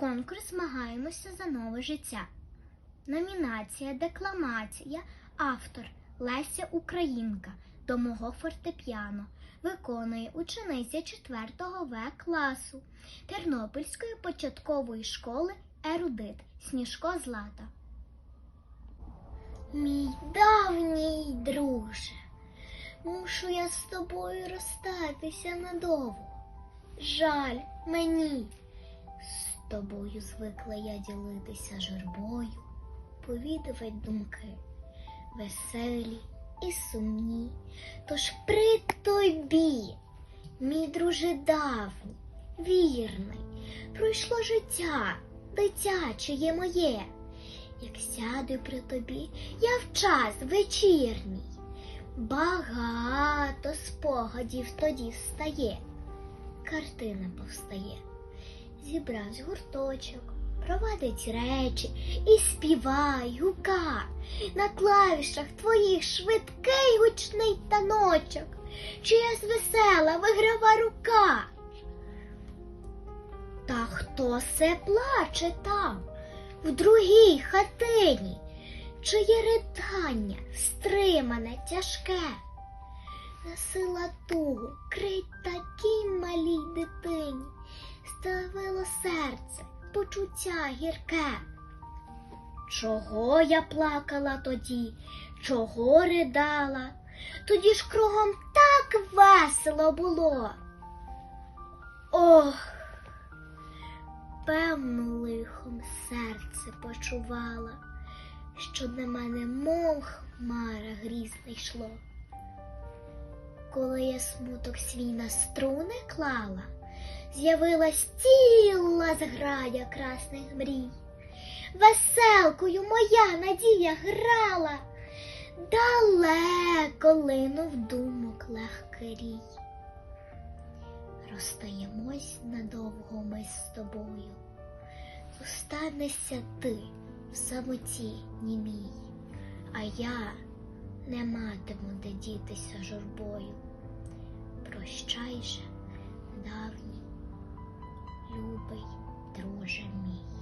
Конкурс змагаємося за нове життя. Номінація Декламація. Автор Леся Українка до мого фортепіано. Виконує учениця 4 В класу Тернопільської початкової школи Ерудит Сніжко Злата. Мій давній друже, мушу я з тобою розстатися надовго. Жаль мені. Тобою звикла я ділитися журбою, повідувати думки, веселі і сумні. Тож при тобі, мій друже давній, вірний, пройшло життя, дитяче моє. Як сяду при тобі, я в час вечірній. Багато спогадів тоді стає, картина повстає. Зібравсь гурточок, провадить речі і співай, гука. На клавішах твоїх швидкий гучний таночок, чиясь весела виграва рука. Та хто се плаче там, в другій хатині, чиє ридання стримане тяжке, насила тугу серце почуття гірке. Чого я плакала тоді, чого ридала? Тоді ж кругом так весело було. Ох, певно, лихом серце почувала, що на мене мов хмара грізна йшло. Коли я смуток свій на струни клала, з'явилась ціла зграя красних мрій. Веселкою моя надія грала, далеко линув думок легкий рій. Розстаємось надовго ми з тобою, зостанешся ти в самоті німій, а я не матиму де дітися журбою. Прощай же, любий друже мій.